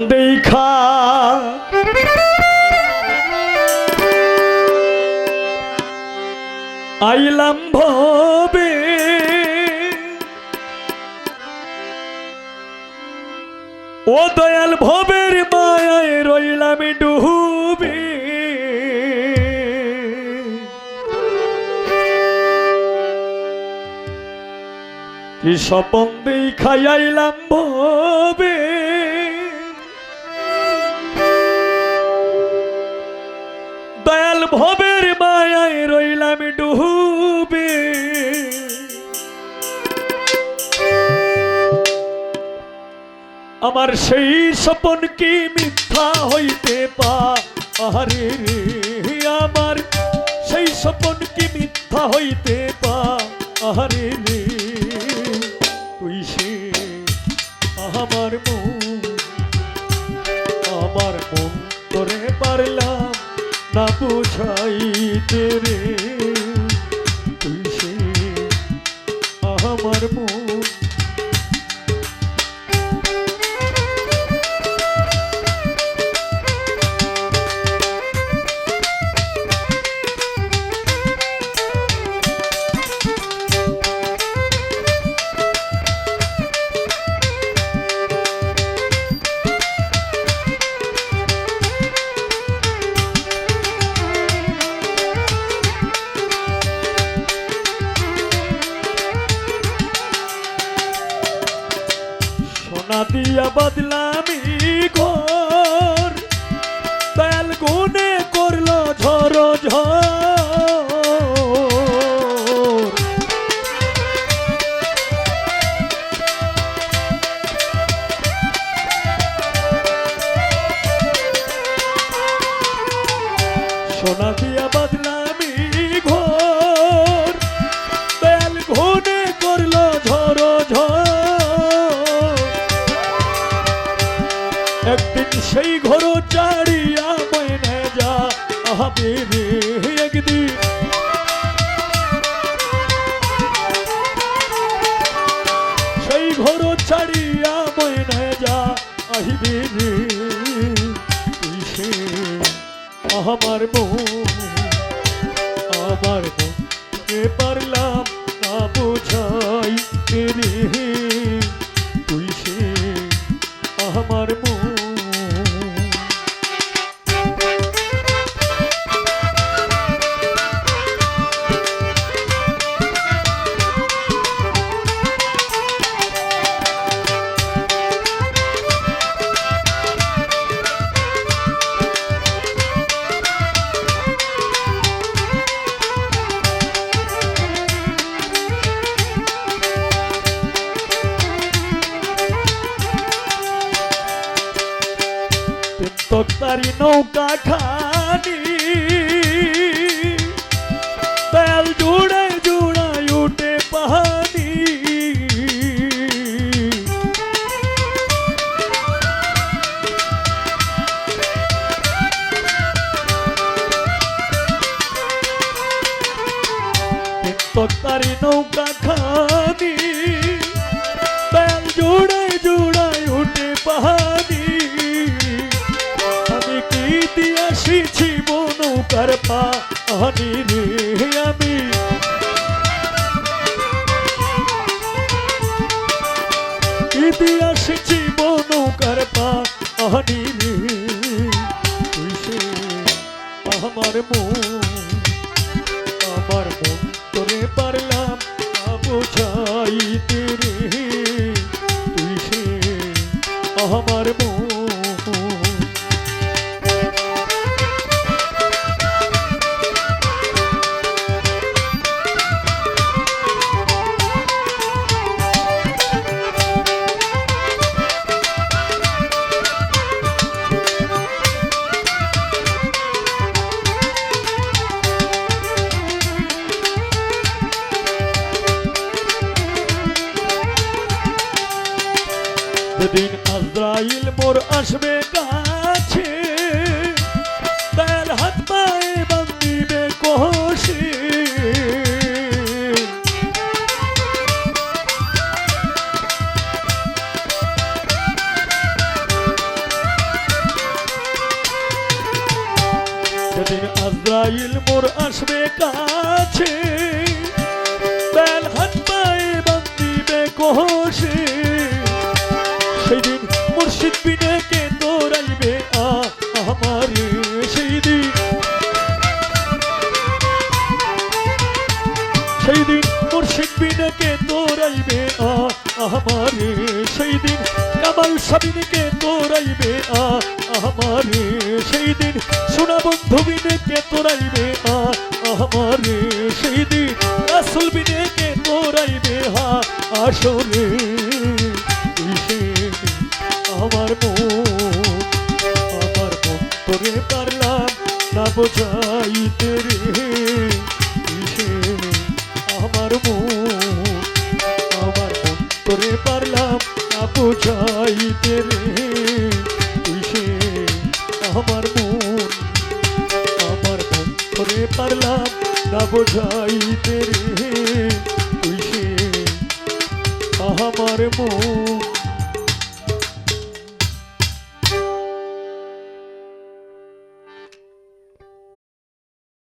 দেখা। আইলাম ভবে। ও দয়াল ভবের মায়ায় রইলাম ডুবে। কি স্বপন দেখাই আইলাম ভবে। ভবের মায়ায় রইলাম ডুবে। আমার সেই স্বপন কি মিথ্যা হইতে পারে আমার সেই স্বপন কি মিথ্যা হইতে পারে তুই সে আমার মন আমার মন করে পারলাম। না বুঝাইতে রে। দিয়া বদলামি ঘর সেই ঘর চাড়িয়া ময়নে যা। একদিন। সেই ঘর ছাড়িয়া ময়নে যা আহিবে আমার মন আমার মন কে তক্তারি নৌকা খানি তেল জুড়ে জুড়াই উঠে পাহানি তক্তারি নৌকা খানি তেল জুড়ে জুড়াই উঠে পাহানি নৌকার পাহানি রে আমি। কি দিয়াশিছি নৌকার পাহানি রে আমার মন আমার মন তোরে পারলাম বোঝাইতে রে। একদিন আজরাইল মোর আসবে কাছে, তার হাত পায়ে বান্ধিবে কোশি সেদিন আজরাইল মোর আসবে কাছে সেই দিন মুর্শিদ বিনকে তোরাইবে আমারে সেই দিন কামাল সাবিনকে তোরাইবে আমারে সেই দিন সোনা বন্ধু বিনকে তোরাইবে আমারে সেই দিন রাসুল বিনকে তোরাইবে হা আসরে আমার মন আমার মন তোরে পারলাম না বোঝাইতে পারলাম না বুঝাইতে রে। ইসে আমার মন আমার মন করে পারলাম না বুঝাইতে রে।